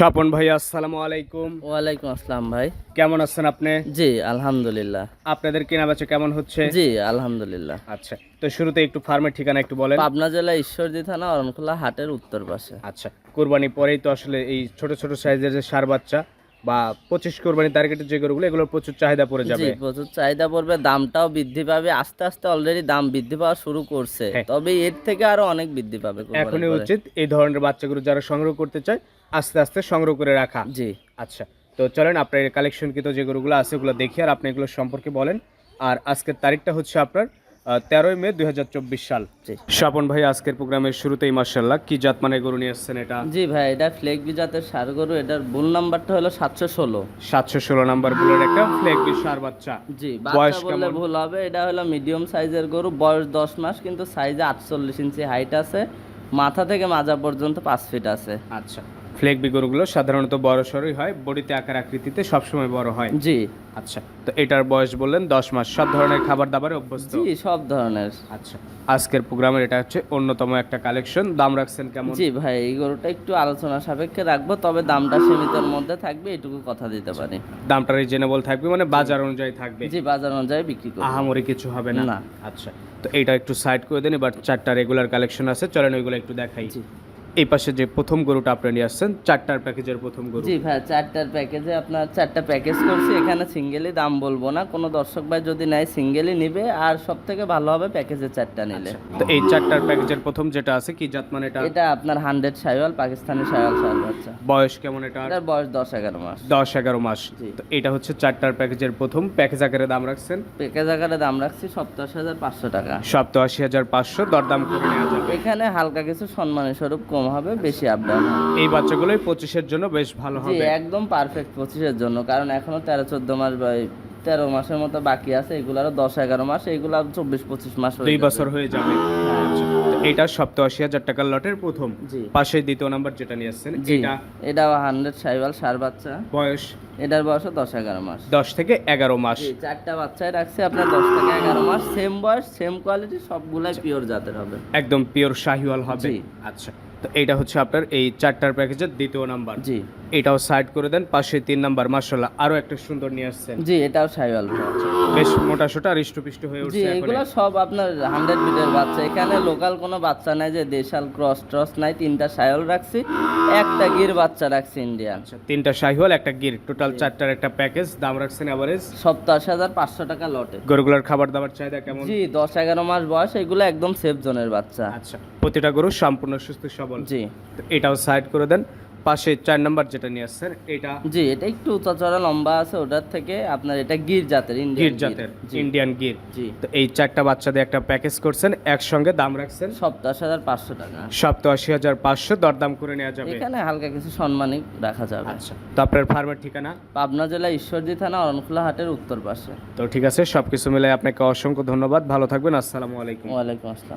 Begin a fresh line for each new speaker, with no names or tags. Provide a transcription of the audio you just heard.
স্বপন ভাই আসসালামু আলাইকুম।
ওয়ালাইকুম আসসালাম ভাই।
কেমন আছেন আপনি?
জি আলহামদুলিল্লাহ।
আপনাদের কেনা বেচা কেমন হচ্ছে?
জি আলহামদুলিল্লাহ।
আচ্ছা তো শুরুতে একটু ফার্মের ঠিকানা একটু বলেন।
পাবনা জেলা ঈশ্বরদী থানা অরণখোলা হাটের উত্তর পাশে।
আচ্ছা কুরবানি পরেই তো আসলে এই ছোট ছোট সাইজের যে সার বাচ্চা বা পঁচিশ কোরবানি টার্গেটের যে গরুগুলো এগুলোর প্রচুর চাহিদা পড়ে যাবে।
প্রচুর চাহিদা পড়বে দামটাও বৃদ্ধি পাবে আস্তে আস্তে অলরেডি দাম বৃদ্ধি পাওয়া শুরু করছে।
হ্যাঁ।
তবে এর থেকে আরও অনেক বৃদ্ধি পাবে
এখনই উচিত এই ধরনের বাচ্চাগুলো যারা সংগ্রহ করতে চায় আস্তে আস্তে সংগ্রহ করে রাখা।
জি।
আচ্ছা তো চলেন আপনার কালেকশন কৃত যে গরুগুলো আছে ওগুলো দেখি আর আপনি এগুলো সম্পর্কে বলেন। আর আজকের তারিখটা হচ্ছে আপনার তেরোই মে দুই হাজার
চব্বিশ সাল।
স্বপন ভাই আজকের প্রোগ্রামের শুরুতেই মার্শাল্লাহ কি জাত মানে গরু নিয়ে আসছেন এটা?
জি ভাই এটা ফ্লেক জাতের সার গরু এটার বুল নাম্বারটা হলো সাতশো ষোলো।
সাতশো ষোলো নাম্বারগুলোর একটা ফ্লেগ সার বাচ্চা।
জি
বয়স
বললে ভুল হবে এটা হলো মিডিয়াম সাইজের গরু বয়স দশ মাস কিন্তু সাইজে আটচল্লিশ ইঞ্চি হাইট আছে মাথা থেকে মাজা পর্যন্ত পাঁচ ফিট আছে।
আচ্ছা। ফ্লেগ গরুগুলো সাধারণত বড় সরই হয় বডিতে আকার আকৃতিতে সবসময় বড় হয়।
জি।
আচ্ছা তো এটার বয়স বললেন দশ মাস। সব ধরনের খাবার দাবারে অভ্যস্ত?
জি সব ধরনের।
আচ্ছা আজকের প্রোগ্রামের এটা হচ্ছে অন্যতম একটা কালেকশন। দাম রাখছেন কেমন?
জি ভাই এই গরুটা একটু আলোচনা সাপেক্ষে রাখব তবে দামটা সীমিতের মধ্যে থাকবে এটুকু কথা দিতে পারি।
দামটা রিজনেবল থাকবে মানে বাজার অনুযায়ী থাকবে?
জি বাজার অনুযায়ী বিক্রি করব।
আহামরি কিছু হবে না?
না।
আচ্ছা তো এটা একটু সাইড করে দেন এবার চারটা রেগুলার কালেকশন আছে চলেন ওইগুলো একটু দেখাই।
জি।
এই পাশে যে প্রথম গরুটা আপনি নিয়ে আসছেন চারটার প্যাকেজের প্রথম গরু।
জি ভাই চারটার প্যাকেজে আপনার চারটা প্যাকেজ করছি। এখানে সিঙ্গেলই দাম বলব না। কোনো দর্শক ভাই যদি নেয় সিঙ্গেলই নিবে। আর সব থেকে ভালো হবে প্যাকেজে চারটা নিলে।
তো এই চারটার প্যাকেজের প্রথম যেটা আছে কি জাত মানে এটা?
এটা আপনার হান্ড্রেড সাইওয়াল পাকিস্তানি সাইওয়াল সার বাচ্চা।
বয়স কেমন এটা?
এটার বয়স দশ এগারো মাস।
দশ এগারো মাস।
জি।
তো এটা হচ্ছে চারটার প্যাকেজের প্রথম। প্যাকেজ আকারে দাম রাখছেন?
প্যাকেজ আকারে দাম রাখছি সপ্তাশ হাজার পাঁচশো টাকা।
সপ্তাহ আশি হাজার পাঁচশো। দরদাম করে নেওয়া যাবে।
এখানে হালকা কিছু সম্মানের স্বরূপ কম হবে বেশি আপ ডাউন
এই বাচ্চাগুলোই পঁচিশের জন্য বেশ ভালো হবে।
একদম পারফেক্ট পঁচিশের জন্য কারণ এখনও তেরো চোদ্দ মাস তেরো মাসের মতো বাকি আছে এগুলো আরও দশ এগারো মাস এগুলো চব্বিশ পঁচিশ মাস
দুই বছর হয়ে যাবে। আচ্ছা, তো সপ্তাহ আশি হাজার টাকার লটের প্রথম। পাশে দ্বিতীয় নাম্বার যেটা নিয়ে আসছেন
জি।
এটা
হান্ড্রেড সাইওয়াল সার বাচ্চা।
বয়স?
এটার বয়সও দশ এগারো মাস।
দশ থেকে এগারো মাস।
চারটা বাচ্চায় রাখছে আপনার দশ থেকে এগারো মাস সেম বয়স সেম কোয়ালিটি সবগুলাই পিওর জাতের হবে।
একদম পিওর শাহিওয়াল হবে। আচ্ছা। তো এইটা হচ্ছে আপনার এই চারটার প্যাকেজের দ্বিতীয় নাম্বার
জি।
এটাও সাইড করে দেন পাশে তিন নাম্বার মার্শাল্লাহ আরও একটা সুন্দর নিয়ে আসছেন।
জি এটাও সাইওয়াল
বেশ মোটা সোটা হৃষ্টপুষ্ট হয়ে উঠছে এখন।
এগুলো সব আপনার হান্ড্রেড বিটের বাচ্চা। এখানে লোকাল কোনো বাচ্চা নাই যে দেশাল ক্রস ট্রস নাই তিনটা সায়ল রাখছি একটা গির বাচ্চা রাখছি ইন্ডিয়ান
আচ্ছা তিনটা শাহিওয়াল একটা গির টোটাল চারটার একটা প্যাকেজ দাম রাখছেন এভারেজ
সপ্তাশ হাজার পাঁচশো টাকা লটে
গরুগুলোর খাবার দাবার চাহিদা কেমন?
জি দশ এগারো মাস বয়স এগুলো একদম সেফ জোনের বাচ্চা।
আচ্ছা প্রতিটা গরু সম্পূর্ণ সুস্থ সবল।
জি।
এটাও সাইড করে দেন পাশে চার নাম্বার যেটা নিয়ে আসছেন এটা
জি এটা একটু উঁচা চড়া লম্বা আছে ওটার থেকে আপনার এটা গির জাতের
গির জাতের ইন্ডিয়ান গির।
জি।
তো এই চারটা বাচ্চাদের একটা প্যাকেজ করছেন একসঙ্গে দাম রাখছেন?
সপ্তাশ হাজার পাঁচশো টাকা।
সপ্তাহ আশি হাজার পাঁচশো দরদাম করে নেওয়া যাবে।
এখানে হালকা কিছু সম্মানিক রাখা যাবে।
আচ্ছা তো আপনার ফার্মের ঠিকানা?
পাবনা জেলা ঈশ্বরদী থানা অরণখোলা হাটের উত্তর পাশে।
তো ঠিক আছে সবকিছু মিলে আপনাকে অসংখ্য ধন্যবাদ। ভালো থাকবেন আসসালামু আলাইকুম।
ওয়ালাইকুম আসসালাম।